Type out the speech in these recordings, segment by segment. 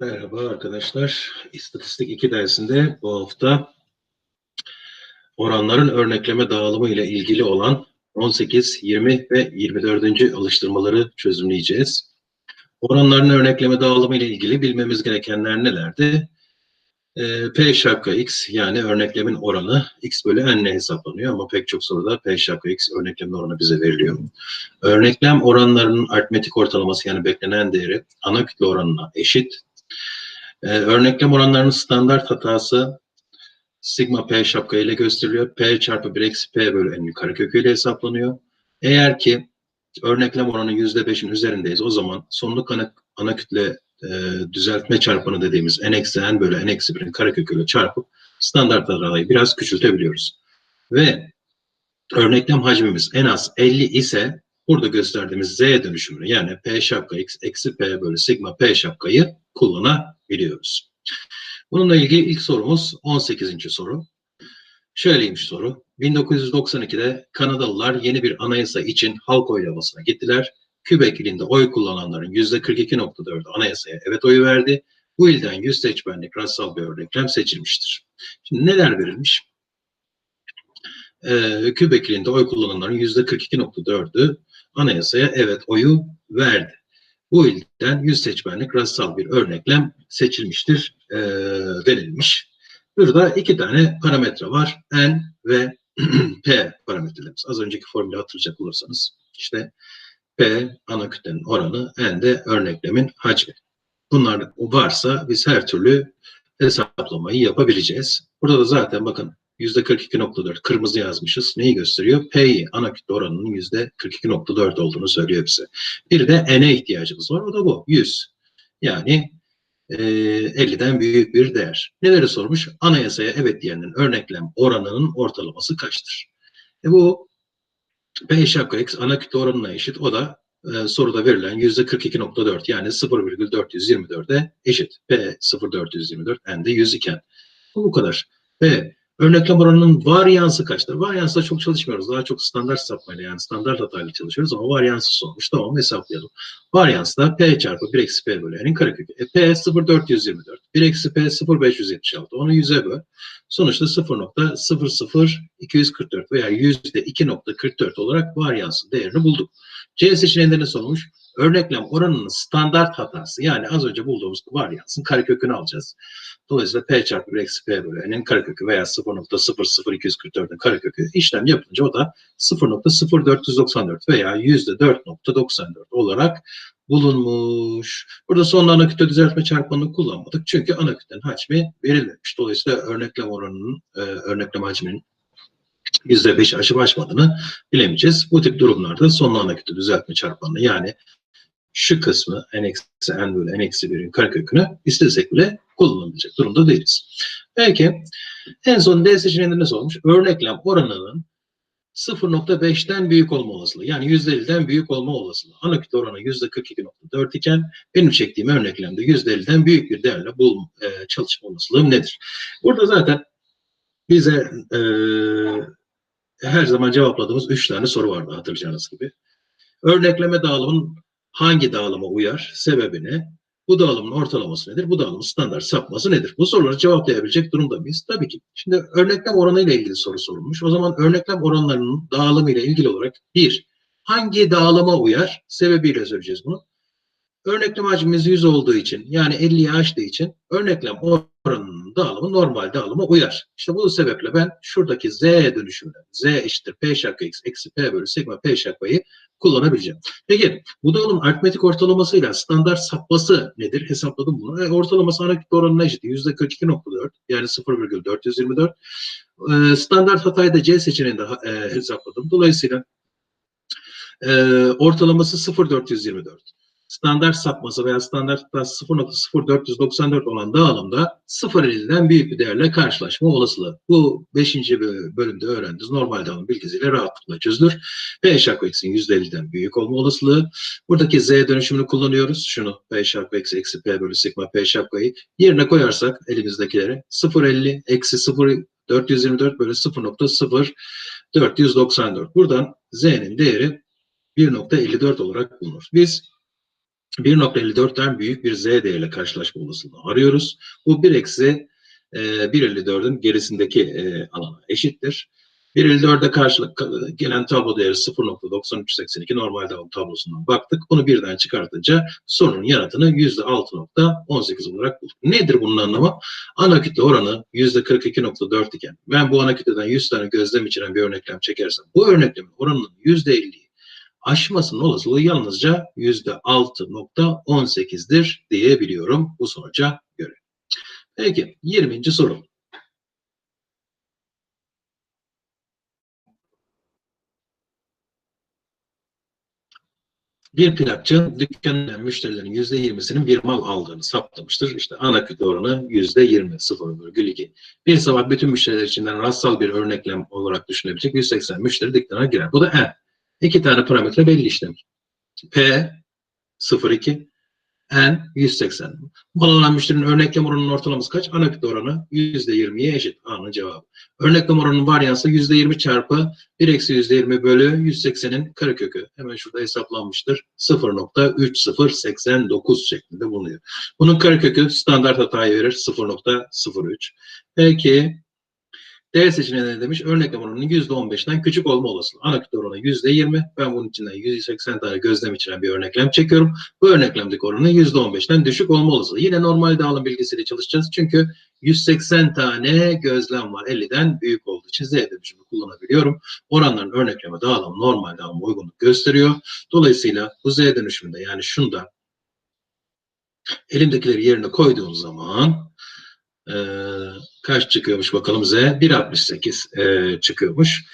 Merhaba arkadaşlar. İstatistik 2 dersinde bu hafta oranların örnekleme dağılımı ile ilgili olan 18, 20 ve 24. alıştırmaları çözümleyeceğiz. Oranların örnekleme dağılımı ile ilgili bilmemiz gerekenler nelerdi? Ee, P şapka x yani örneklemin oranı x bölü n ile hesaplanıyor ama pek çok soruda P şapka x örneklemin oranı bize veriliyor. Örneklem oranlarının aritmetik ortalaması yani beklenen değeri ana kütle oranına eşit. Ee, örneklem oranlarının standart hatası sigma p şapka ile gösteriliyor. P çarpı 1 eksi p bölü n'in karekökü ile hesaplanıyor. Eğer ki örneklem oranı %5'in üzerindeyiz o zaman sonluk ana, ana kütle e, düzeltme çarpanı dediğimiz n eksi n bölü n eksi 1'in kareköküyle çarpıp standart arayı biraz küçültebiliyoruz. Ve örneklem hacmimiz en az 50 ise burada gösterdiğimiz z dönüşümünü yani p şapka x eksi p bölü sigma p şapkayı kullanabiliyoruz. Bununla ilgili ilk sorumuz 18. soru. Şöyleymiş soru. 1992'de Kanadalılar yeni bir anayasa için halk oylamasına gittiler. Kübek ilinde oy kullananların %42.4'ü anayasaya evet oyu verdi. Bu ilden yüz seçmenlik rastsal bir örneklem seçilmiştir. Şimdi neler verilmiş? Ee, Kübek ilinde oy kullananların %42.4'ü anayasaya evet oyu verdi. Bu ilden yüz seçmenlik rastsal bir örneklem seçilmiştir e, verilmiş. Burada iki tane parametre var. N ve P parametrelerimiz. Az önceki formülü hatırlayacak olursanız işte P ana kütlenin oranı, N de örneklemin hacmi. Bunlar varsa biz her türlü hesaplamayı yapabileceğiz. Burada da zaten bakın %42.4 kırmızı yazmışız. Neyi gösteriyor? P'yi ana kütle oranının %42.4 olduğunu söylüyor bize. Bir de N'e ihtiyacımız var. O da bu. 100. Yani e, 50'den büyük bir değer. Neleri sormuş? Anayasaya evet diyenin örneklem oranının ortalaması kaçtır? E bu P şapka x ana kütle oranına eşit. O da e, soruda verilen %42.4 yani 0,424'e eşit. P 0,424 N de 100 iken. Bu bu kadar. P Örneklem oranının varyansı kaçtır? Varyansla çok çalışmıyoruz. Daha çok standart sapmayla yani standart hatayla çalışıyoruz ama varyansı sormuş. Tamam hesaplayalım. Varyans da P çarpı 1 eksi P bölü N'in karekökü. E, P 0,424. 1 eksi P 0,576. Onu 100'e böl. Sonuçta 0.00244 veya %2.44 olarak varyansın değerini bulduk. C seçeneğinde ne sormuş? Örneklem oranının standart hatası yani az önce bulduğumuz varyansın karekökünü alacağız. Dolayısıyla P çarpı 1 eksi P bölü N'in karekökü veya 0.00244'ün karekökü işlem yapınca o da 0.0494 veya %4.94 olarak bulunmuş. Burada son ana kütle düzeltme çarpanını kullanmadık. Çünkü ana kütlenin hacmi verilmemiş. Dolayısıyla örneklem oranının, e, örneklem hacminin %5 aşıp aşmadığını bilemeyeceğiz. Bu tip durumlarda son ana kütle düzeltme çarpanını yani şu kısmı n eksi n bölü n eksi 1'in karekökünü istesek bile kullanılabilecek durumda değiliz. Peki en son D seçeneğinde ne sormuş? Örneklem oranının 0.5'ten büyük olma olasılığı. Yani %50'den büyük olma olasılığı. Ana kütle oranı %42.4 iken benim çektiğim örneklemde %50'den büyük bir değerle bu e, çalışma olasılığım nedir? Burada zaten bize e, her zaman cevapladığımız 3 tane soru vardı hatırlayacağınız gibi. Örnekleme dağılımın hangi dağılıma uyar, sebebi ne? Bu dağılımın ortalaması nedir? Bu dağılımın standart sapması nedir? Bu soruları cevaplayabilecek durumda mıyız? Tabii ki. Şimdi örneklem oranı ile ilgili soru sorulmuş. O zaman örneklem oranlarının dağılımı ile ilgili olarak bir, hangi dağılıma uyar? Sebebiyle söyleyeceğiz bunu. Örneklem hacmimiz 100 olduğu için yani 50'yi aştığı için örneklem oranının dağılımı normal dağılıma uyar. İşte bu sebeple ben şuradaki z dönüşümünden z eşittir p şarkı x eksi p bölü sigma p şarkıyı kullanabileceğim. Peki bu dağılım aritmetik ortalamasıyla standart sapması nedir? Hesapladım bunu. E, ortalaması ana kütle oranına eşit. %42.4 yani 0,424. E, standart hatayı da C seçeneğinde e, hesapladım. Dolayısıyla e, ortalaması 0,424 standart sapması veya standartta 0.0494 olan dağılımda 0.50'den büyük bir değerle karşılaşma olasılığı. Bu 5. bölümde öğrendiğiniz normal dağılım bilgisiyle rahatlıkla çözülür. P şarkı x'in %50'den büyük olma olasılığı. Buradaki z dönüşümünü kullanıyoruz. Şunu P şarkı x eksi P bölü sigma P şarkıyı yerine koyarsak elimizdekileri 0.50 eksi 0 424 bölü 0.0494. Buradan z'nin değeri 1.54 olarak bulunur. Biz 1.54'ten büyük bir z değeriyle karşılaşma olasılığını arıyoruz. Bu 1 eksi e, 1.54'ün gerisindeki e, alana eşittir. 1.54'e karşılık gelen tablo değeri 0.9382 normal devam tablosundan baktık. Bunu birden çıkartınca sorunun yanıtını %6.18 olarak bulduk. Nedir bunun anlamı? Ana kütle oranı %42.4 iken ben bu ana kütleden 100 tane gözlem içeren bir örneklem çekersem bu örneklemin oranının %50'yi aşmasının olasılığı yalnızca %6.18'dir diyebiliyorum bu sonuca göre. Peki 20. soru. Bir plakçı dükkanın müşterilerin yüzde yirmisinin bir mal aldığını saptamıştır. İşte ana kütle oranı yüzde yirmi, 0,2. Bir sabah bütün müşteriler içinden rastsal bir örneklem olarak düşünebilecek 180 müşteri dükkana girer. Bu da N. İki tane parametre belli işte. P 0,2 N 180. Bağlanan müşterinin örneklem oranının ortalaması kaç? Ana oranı %20'ye eşit. A'nın cevabı. Örneklem oranının varyansı %20 çarpı 1 eksi %20 bölü 180'in karekökü. Hemen şurada hesaplanmıştır. 0.3089 şeklinde bulunuyor. Bunun karekökü standart hatayı verir. 0.03. Peki D seçeneğinde ne demiş? Örneklem oranının %15'ten küçük olma olasılığı. Ana oranı %20. Ben bunun içinden 180 tane gözlem içeren bir örneklem çekiyorum. Bu örneklemdeki oranı %15'ten düşük olma olasılığı. Yine normal dağılım bilgisiyle çalışacağız. Çünkü 180 tane gözlem var. 50'den büyük olduğu için Z dönüşümü kullanabiliyorum. Oranların örnekleme dağılım normal dağılıma uygunluk gösteriyor. Dolayısıyla bu Z dönüşümünde yani şunda elimdekileri yerine koyduğum zaman e, kaç çıkıyormuş bakalım Z? 1.68 e, çıkıyormuş.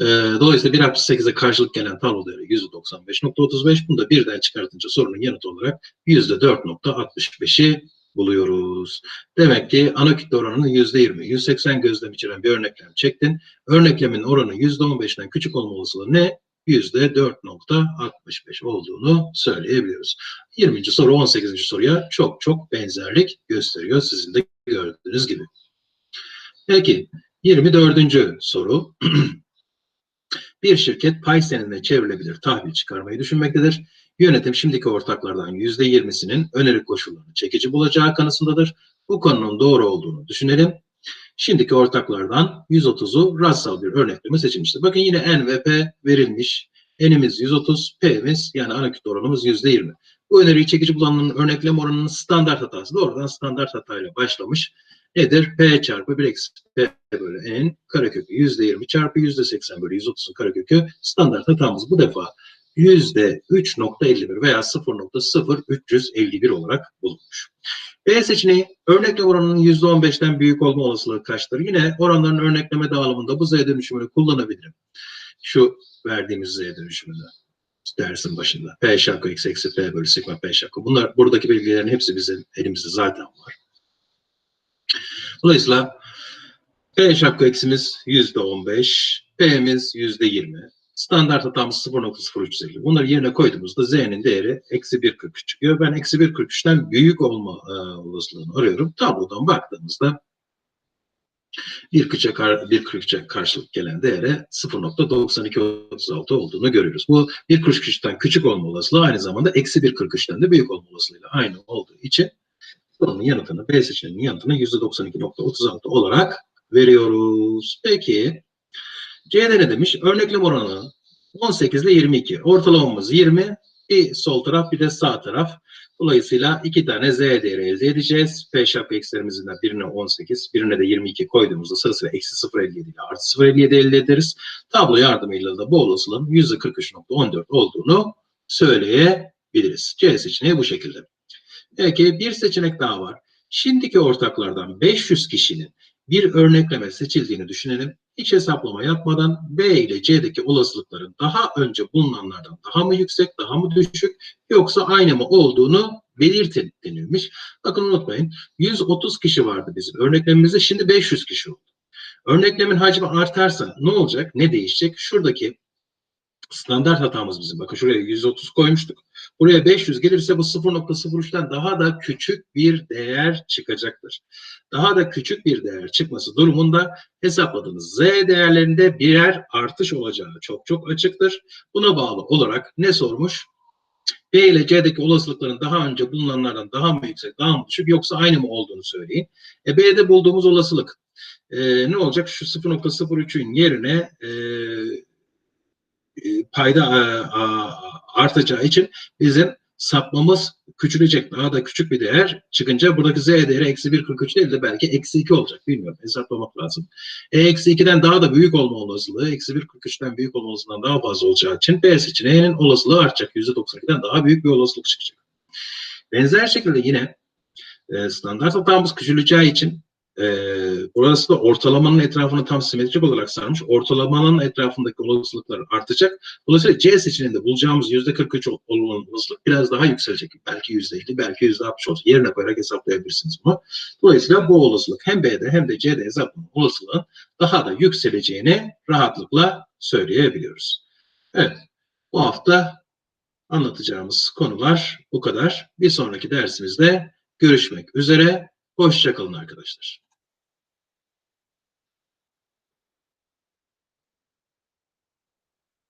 E, dolayısıyla 1.68'e karşılık gelen tablo değeri %95.35. Bunu da birden çıkartınca sorunun yanıtı olarak %4.65'i buluyoruz. Demek ki ana kütle oranının %20, 180 gözlem içeren bir örneklem çektin. Örneklemin oranı %15'den küçük olma olasılığı ne? %4.65 olduğunu söyleyebiliyoruz. 20. soru 18. soruya çok çok benzerlik gösteriyor sizin de gördüğünüz gibi. Peki 24. soru. bir şirket pay senedine çevrilebilir tahvil çıkarmayı düşünmektedir. Yönetim şimdiki ortaklardan %20'sinin öneri koşullarını çekici bulacağı kanısındadır. Bu konunun doğru olduğunu düşünelim. Şimdiki ortaklardan 130'u rastsal bir örnekleme seçilmiştir. Bakın yine N ve P verilmiş. N'imiz 130, P'miz yani ana kütle oranımız %20. Bu öneriyi çekici bulanların örneklem oranının standart hatası. Doğrudan standart hatayla başlamış. Nedir? P çarpı 1 eksi P bölü N karekökü %20 çarpı %80 bölü 130'un karekökü standart hatamız bu defa %3.51 veya 0.0351 olarak bulunmuş. B seçeneği örneklem oranının %15'ten büyük olma olasılığı kaçtır? Yine oranların örnekleme dağılımında bu Z dönüşümünü kullanabilirim. Şu verdiğimiz Z dönüşümünü dersin başında. P şarkı x eksi P bölü sigma P şarkı. Bunlar buradaki bilgilerin hepsi bizim elimizde zaten var. Dolayısıyla P şarkı eksimiz %15, P'miz %20, Standart hatamız 0.0350. Bunları yerine koyduğumuzda z'nin değeri eksi 1.43 çıkıyor. Ben eksi 1.43'ten büyük olma e, olasılığını arıyorum. Tablodan baktığımızda bir küçük bir küçük karşılık gelen değere 0.9236 olduğunu görüyoruz. Bu bir 43'ten küçük olma olasılığı aynı zamanda eksi 1.43'ten de büyük olma olasılığıyla aynı olduğu için sorunun yanıtını B seçeneğinin yanıtını %92.36 olarak veriyoruz. Peki C'de ne demiş? Örneklem oranı 18 ile 22. Ortalamamız 20. Bir sol taraf bir de sağ taraf. Dolayısıyla iki tane z değeri elde edeceğiz. P şapka eksilerimizin birine 18, birine de 22 koyduğumuzda sırasıyla eksi 0,57 ile artı 0,57 elde ederiz. Tablo yardımıyla da bu olasılığın %43.14 olduğunu söyleyebiliriz. C seçeneği bu şekilde. Peki bir seçenek daha var. Şimdiki ortaklardan 500 kişinin bir örnekleme seçildiğini düşünelim. Hiç hesaplama yapmadan B ile C'deki olasılıkların daha önce bulunanlardan daha mı yüksek, daha mı düşük yoksa aynı mı olduğunu belirtin denilmiş. Bakın unutmayın 130 kişi vardı bizim örneklemimizde şimdi 500 kişi oldu. Örneklemin hacmi artarsa ne olacak? Ne değişecek? Şuradaki standart hatamız bizim. Bakın şuraya 130 koymuştuk. Buraya 500 gelirse bu 0.03'ten daha da küçük bir değer çıkacaktır. Daha da küçük bir değer çıkması durumunda hesapladığınız z değerlerinde birer artış olacağı çok çok açıktır. Buna bağlı olarak ne sormuş? B ile C'deki olasılıkların daha önce bulunanlardan daha mı yüksek, daha mı düşük yoksa aynı mı olduğunu söyleyin. E, B'de bulduğumuz olasılık e, ne olacak? Şu 0.03'ün yerine e, payda e, artacağı için bizim sapmamız küçülecek. Daha da küçük bir değer çıkınca buradaki z değeri eksi 1.43 değil de belki eksi 2 olacak. Bilmiyorum. Hesaplamak lazım. E, eksi 2'den daha da büyük olma olasılığı eksi 1.43'ten büyük olma olasılığından daha fazla olacağı için B seçeneğinin olasılığı artacak. %92'den daha büyük bir olasılık çıkacak. Benzer şekilde yine e, standart hatamız küçüleceği için e, burası da ortalamanın etrafını tam simetrik olarak sarmış. Ortalamanın etrafındaki olasılıklar artacak. Dolayısıyla C seçeneğinde bulacağımız %43 ol- olan olasılık biraz daha yükselecek. Belki %50, belki %60 olacak. Yerine koyarak hesaplayabilirsiniz bunu. Dolayısıyla bu olasılık hem B'de hem de C'de hesaplama olasılığın daha da yükseleceğini rahatlıkla söyleyebiliyoruz. Evet, bu hafta anlatacağımız konular bu kadar. Bir sonraki dersimizde görüşmek üzere. Hoşçakalın arkadaşlar.